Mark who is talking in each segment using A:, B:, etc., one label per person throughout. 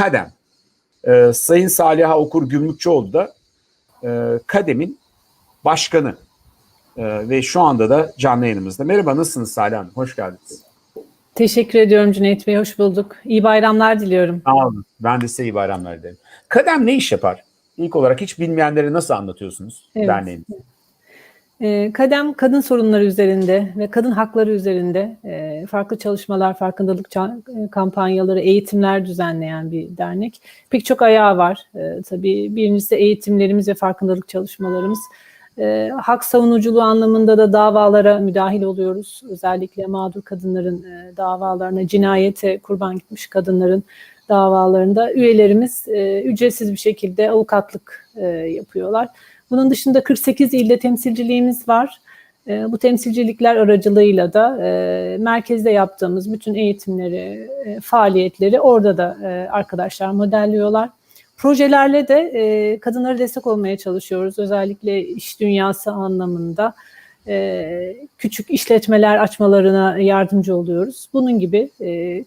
A: Kadem. E, Sayın Saliha Okur Gümrükçüoğlu da e, Kadem'in başkanı e, ve şu anda da canlı yayınımızda. Merhaba nasılsınız Salih Hanım? Hoş geldiniz.
B: Teşekkür ediyorum Cüneyt Bey, hoş bulduk. İyi bayramlar diliyorum.
A: Sağ olun. Ben de size iyi bayramlar dilerim. Kadem ne iş yapar? İlk olarak hiç bilmeyenlere nasıl anlatıyorsunuz
B: Evet.
A: derneğin?
B: Ee, Kadem kadın sorunları üzerinde ve kadın hakları üzerinde e, farklı çalışmalar, farkındalık e, kampanyaları, eğitimler düzenleyen bir dernek. Pek çok ayağı var. Ee, tabii birincisi eğitimlerimiz ve farkındalık çalışmalarımız. Ee, hak savunuculuğu anlamında da davalara müdahil oluyoruz. Özellikle mağdur kadınların e, davalarına, cinayete kurban gitmiş kadınların davalarında üyelerimiz ücretsiz bir şekilde avukatlık yapıyorlar. Bunun dışında 48 ilde temsilciliğimiz var. E, bu temsilcilikler aracılığıyla da e, merkezde yaptığımız bütün eğitimleri, e, faaliyetleri orada da e, arkadaşlar modelliyorlar. Projelerle de kadınlara destek olmaya çalışıyoruz. Özellikle iş dünyası anlamında küçük işletmeler açmalarına yardımcı oluyoruz. Bunun gibi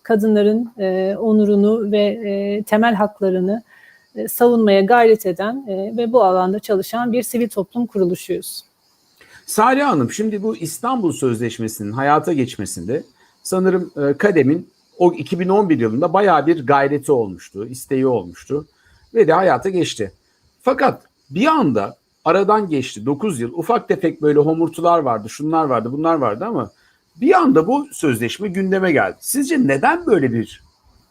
B: kadınların onurunu ve temel haklarını e, savunmaya gayret eden e, ve bu alanda çalışan bir sivil toplum kuruluşuyuz.
A: Salih Hanım şimdi bu İstanbul Sözleşmesi'nin hayata geçmesinde sanırım e, Kadem'in o 2011 yılında bayağı bir gayreti olmuştu, isteği olmuştu ve de hayata geçti. Fakat bir anda aradan geçti 9 yıl ufak tefek böyle homurtular vardı, şunlar vardı, bunlar vardı ama bir anda bu sözleşme gündeme geldi. Sizce neden böyle bir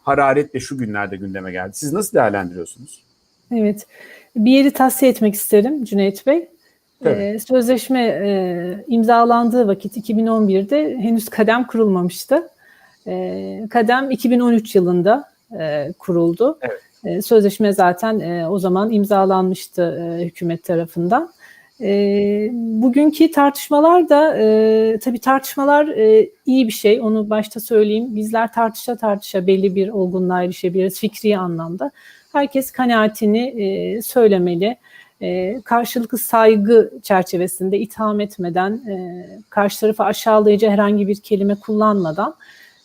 A: hararetle şu günlerde gündeme geldi? Siz nasıl değerlendiriyorsunuz?
B: Evet, bir yeri tavsiye etmek isterim Cüneyt Bey. Ee, sözleşme e, imzalandığı vakit 2011'de henüz kadem kurulmamıştı. Ee, kadem 2013 yılında e, kuruldu.
A: Evet.
B: E, sözleşme zaten e, o zaman imzalanmıştı e, hükümet tarafından. E, bugünkü tartışmalar da e, tabii tartışmalar e, iyi bir şey. Onu başta söyleyeyim. Bizler tartışa tartışa belli bir olgunluğa erişebiliriz fikri anlamda. Herkes kanaatini e, söylemeli. E, karşılıklı saygı çerçevesinde itham etmeden, e, karşı tarafı aşağılayıcı herhangi bir kelime kullanmadan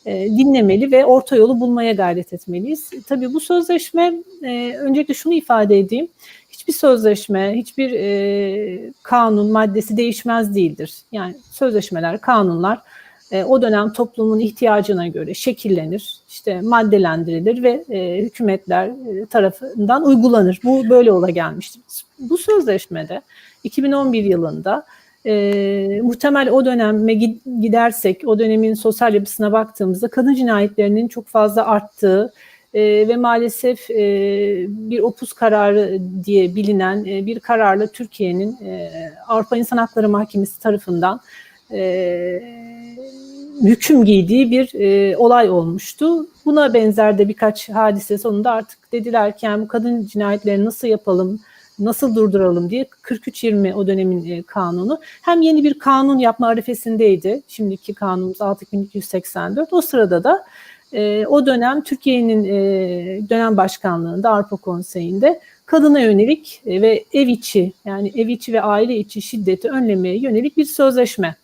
B: dinlemeli ve orta yolu bulmaya gayret etmeliyiz. Tabii bu sözleşme, e, öncelikle şunu ifade edeyim, hiçbir sözleşme, hiçbir e, kanun maddesi değişmez değildir. Yani sözleşmeler, kanunlar e, o dönem toplumun ihtiyacına göre şekillenir, işte maddelendirilir ve e, hükümetler e, tarafından uygulanır. Bu böyle ola gelmiştir. Bu sözleşmede 2011 yılında e, muhtemel o döneme gi- gidersek, o dönemin sosyal yapısına baktığımızda kadın cinayetlerinin çok fazla arttığı e, ve maalesef e, bir opus kararı diye bilinen e, bir kararla Türkiye'nin e, Avrupa İnsan Hakları Mahkemesi tarafından e, hüküm giydiği bir e, olay olmuştu. Buna benzer de birkaç hadise sonunda artık dediler ki yani bu kadın cinayetlerini nasıl yapalım, nasıl durduralım diye 43-20 o dönemin e, kanunu. Hem yeni bir kanun yapma arifesindeydi. Şimdiki kanunumuz 6284. O sırada da e, o dönem Türkiye'nin e, dönem başkanlığında Avrupa Konseyi'nde kadına yönelik e, ve ev içi yani ev içi ve aile içi şiddeti önlemeye yönelik bir sözleşme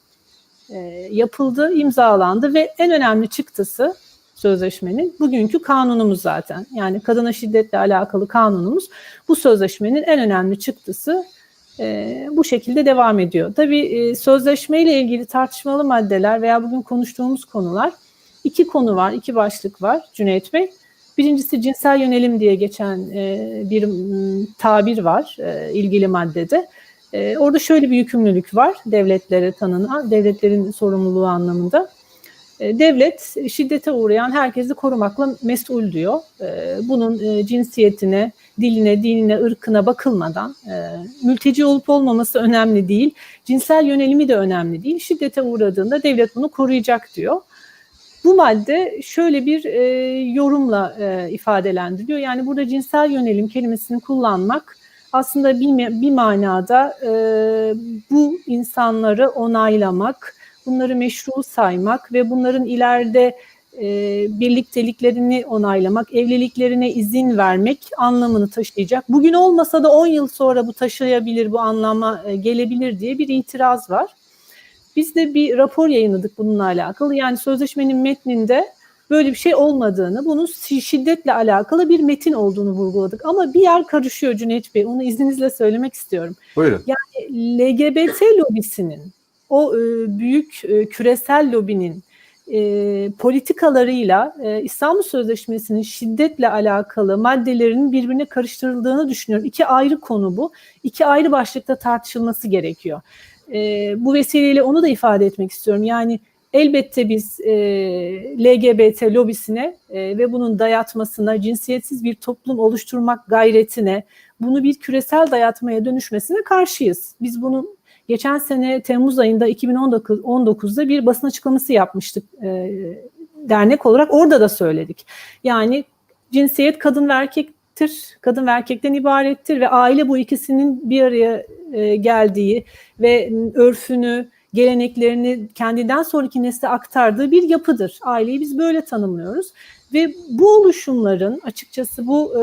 B: e, yapıldı, imzalandı ve en önemli çıktısı sözleşmenin bugünkü kanunumuz zaten. Yani kadına şiddetle alakalı kanunumuz bu sözleşmenin en önemli çıktısı e, bu şekilde devam ediyor. Tabii e, sözleşmeyle ilgili tartışmalı maddeler veya bugün konuştuğumuz konular iki konu var, iki başlık var Cüneyt Bey. Birincisi cinsel yönelim diye geçen e, bir m, tabir var e, ilgili maddede. E, orada şöyle bir yükümlülük var devletlere tanınan, devletlerin sorumluluğu anlamında. E, devlet şiddete uğrayan herkesi korumakla mesul diyor. E, bunun e, cinsiyetine, diline, dinine, ırkına bakılmadan mülteci olup olmaması önemli değil. Cinsel yönelimi de önemli değil. Şiddete uğradığında devlet bunu koruyacak diyor. Bu madde şöyle bir yorumla e, ifadelendiriliyor. Yani burada cinsel yönelim kelimesini kullanmak aslında bir, manada bu insanları onaylamak, bunları meşru saymak ve bunların ileride e, birlikteliklerini onaylamak, evliliklerine izin vermek anlamını taşıyacak. Bugün olmasa da 10 yıl sonra bu taşıyabilir, bu anlama e, gelebilir diye bir itiraz var. Biz de bir rapor yayınladık bununla alakalı. Yani sözleşmenin metninde böyle bir şey olmadığını, bunun şiddetle alakalı bir metin olduğunu vurguladık. Ama bir yer karışıyor Cüneyt Bey. Onu izninizle söylemek istiyorum.
A: Buyurun.
B: LGBT lobisinin, o e, büyük e, küresel lobinin e, politikalarıyla e, İstanbul Sözleşmesi'nin şiddetle alakalı maddelerinin birbirine karıştırıldığını düşünüyorum. İki ayrı konu bu. İki ayrı başlıkta tartışılması gerekiyor. Bu vesileyle onu da ifade etmek istiyorum. Yani elbette biz e, LGBT lobisine e, ve bunun dayatmasına, cinsiyetsiz bir toplum oluşturmak gayretine, bunu bir küresel dayatmaya dönüşmesine karşıyız. Biz bunun geçen sene Temmuz ayında 2019'da bir basın açıklaması yapmıştık e, dernek olarak. Orada da söyledik. Yani cinsiyet kadın ve erkektir, kadın ve erkekten ibarettir ve aile bu ikisinin bir araya e, geldiği ve örfünü, geleneklerini kendinden sonraki nesle aktardığı bir yapıdır. Aileyi biz böyle tanımlıyoruz ve bu oluşumların açıkçası bu e,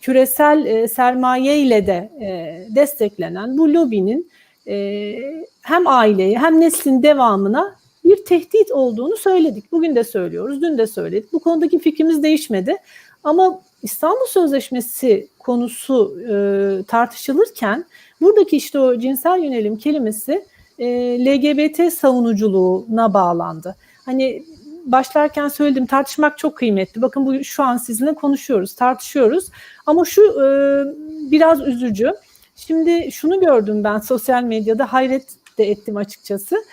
B: küresel e, sermaye ile de e, desteklenen bu lobinin e, hem aileye hem neslin devamına bir tehdit olduğunu söyledik. Bugün de söylüyoruz, dün de söyledik. Bu konudaki fikrimiz değişmedi. Ama İstanbul Sözleşmesi konusu e, tartışılırken buradaki işte o cinsel yönelim kelimesi e, LGBT savunuculuğuna bağlandı. Hani başlarken söyledim tartışmak çok kıymetli. Bakın bu şu an sizinle konuşuyoruz, tartışıyoruz. Ama şu e, biraz üzücü. Şimdi şunu gördüm ben sosyal medyada hayret de ettim açıkçası.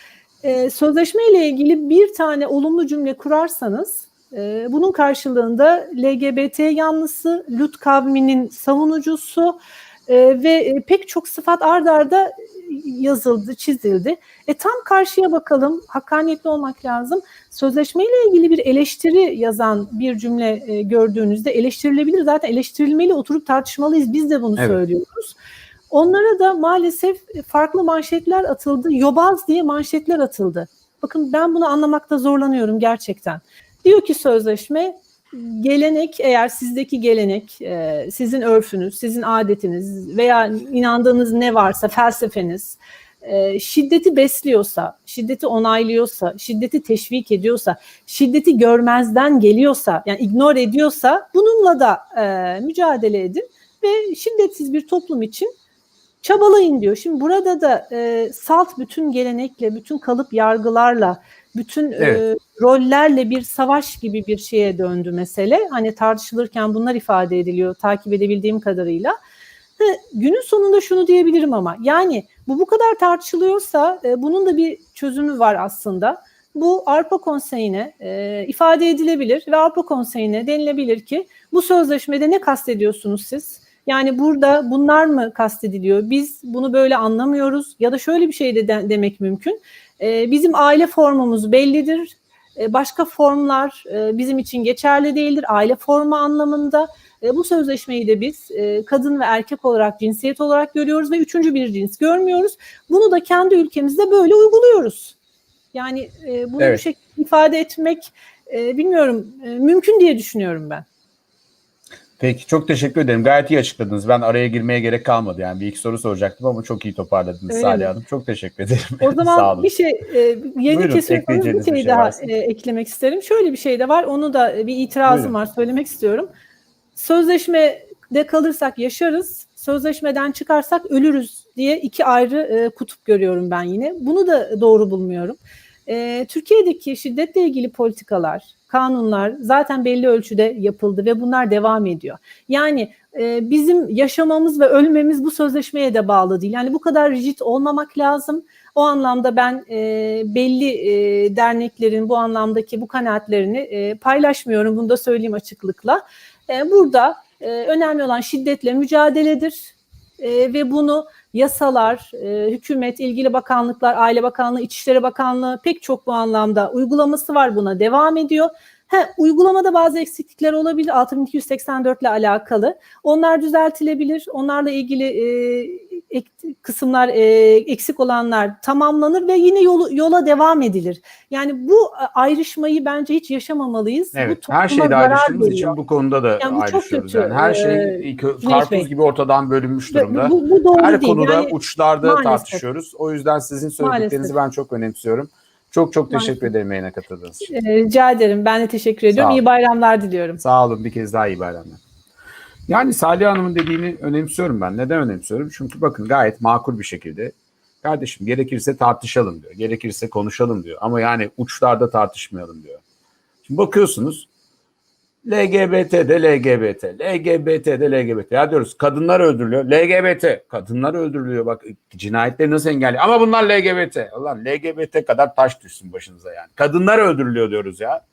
B: E, sözleşme ile ilgili bir tane olumlu cümle kurarsanız e, bunun karşılığında LGBT yanlısı, Lut kavminin savunucusu e, ve e, pek çok sıfat ard arda yazıldı, çizildi. E tam karşıya bakalım, hakkaniyetli olmak lazım. Sözleşme ile ilgili bir eleştiri yazan bir cümle e, gördüğünüzde eleştirilebilir. Zaten eleştirilmeli oturup tartışmalıyız. Biz de bunu
A: Evet.
B: söylüyoruz. Onlara da maalesef farklı manşetler atıldı. Yobaz diye manşetler atıldı. Bakın ben bunu anlamakta zorlanıyorum gerçekten. Diyor ki sözleşme gelenek eğer sizdeki gelenek, e, sizin örfünüz, sizin adetiniz veya inandığınız ne varsa felsefeniz e, şiddeti besliyorsa, şiddeti onaylıyorsa, şiddeti teşvik ediyorsa, şiddeti görmezden geliyorsa, yani ignore ediyorsa bununla da e, mücadele edin ve şiddetsiz bir toplum için çabalayın diyor. Şimdi burada da e, salt bütün gelenekle, bütün kalıp yargılarla, bütün e,
A: Evet.
B: rollerle bir savaş gibi bir şeye döndü mesele. Hani tartışılırken bunlar ifade ediliyor takip edebildiğim kadarıyla. Ha, günün sonunda şunu diyebilirim ama yani bu bu kadar tartışılıyorsa e, bunun da bir çözümü var aslında. Bu Avrupa Konseyi'ne e, ifade edilebilir ve Avrupa Konseyi'ne denilebilir ki bu sözleşmede ne kastediyorsunuz siz? Yani burada bunlar mı kastediliyor? Biz bunu böyle anlamıyoruz ya da şöyle bir şey de de- demek mümkün. E, bizim aile formumuz bellidir. E, başka formlar e, bizim için geçerli değildir. Aile formu anlamında. E, bu sözleşmeyi de biz e, kadın ve erkek olarak cinsiyet olarak görüyoruz ve üçüncü bir cins görmüyoruz. Bunu da kendi ülkemizde böyle uyguluyoruz. Yani e, bunu
A: Evet.
B: bu şekilde ifade etmek e, bilmiyorum e, mümkün diye düşünüyorum ben.
A: Peki çok teşekkür ederim. Gayet iyi açıkladınız. Ben araya girmeye gerek kalmadı. Yani bir iki soru soracaktım ama çok iyi toparladınız
B: Öyle
A: Salih
B: mi?
A: Hanım. Çok teşekkür ederim.
B: O
A: Sağ
B: zaman
A: olun.
B: bir şey e, yeni kesiyorsanız bir şey,
A: bir şey
B: daha
A: varsa.
B: e, eklemek isterim. Şöyle bir şey de var. Onu da bir itirazım
A: Buyurun.
B: var. Söylemek istiyorum. Sözleşmede kalırsak yaşarız. Sözleşmeden çıkarsak ölürüz diye iki ayrı e, kutup görüyorum ben yine. Bunu da doğru bulmuyorum. E, Türkiye'deki şiddetle ilgili politikalar, kanunlar zaten belli ölçüde yapıldı ve bunlar devam ediyor. Yani e, bizim yaşamamız ve ölmemiz bu sözleşmeye de bağlı değil. Yani bu kadar rigid olmamak lazım. O anlamda ben e, belli e, derneklerin bu anlamdaki bu kanaatlerini e, paylaşmıyorum. Bunu da söyleyeyim açıklıkla. E, burada e, önemli olan şiddetle mücadeledir E, ve bunu yasalar, e, hükümet, ilgili bakanlıklar, Aile Bakanlığı, İçişleri Bakanlığı pek çok bu anlamda uygulaması var buna devam ediyor. He, uygulamada bazı eksiklikler olabilir 6284 ile alakalı. Onlar düzeltilebilir. Onlarla ilgili e, ek, kısımlar e, eksik olanlar tamamlanır ve yine yolu, yola devam edilir. Yani bu e, ayrışmayı bence hiç yaşamamalıyız. bu
A: Evet,
B: topluma
A: her şeyde ayrıştığımız
B: veriyor.
A: için bu konuda da
B: Yani bu çok
A: ayrışıyoruz.
B: kötü.
A: Yani her şey
B: Ee,
A: karpuz
B: Bey.
A: gibi ortadan bölünmüş durumda.
B: Bu, bu doğru
A: her
B: değil.
A: konuda
B: Yani
A: uçlarda
B: maalesef.
A: tartışıyoruz. O yüzden sizin söylediklerinizi
B: Maalesef.
A: ben çok önemsiyorum. Çok çok teşekkür ederim yayına katıldığınız için.
B: E, rica ederim. Ben de teşekkür ediyorum. İyi bayramlar diliyorum.
A: Sağ olun bir kez daha iyi bayramlar. Yani Salih Hanım'ın dediğini önemsiyorum ben. Neden önemsiyorum? Çünkü bakın gayet makul bir şekilde kardeşim gerekirse tartışalım diyor. Gerekirse konuşalım diyor. Ama yani uçlarda tartışmayalım diyor. Şimdi bakıyorsunuz LGBT de LGBT, LGBT de LGBT. Ya diyoruz kadınlar öldürülüyor. LGBT, kadınlar öldürülüyor. Bak cinayetleri nasıl engelliyor? Ama bunlar LGBT. Ulan LGBT kadar taş düşsün başınıza yani. Kadınlar öldürülüyor diyoruz ya.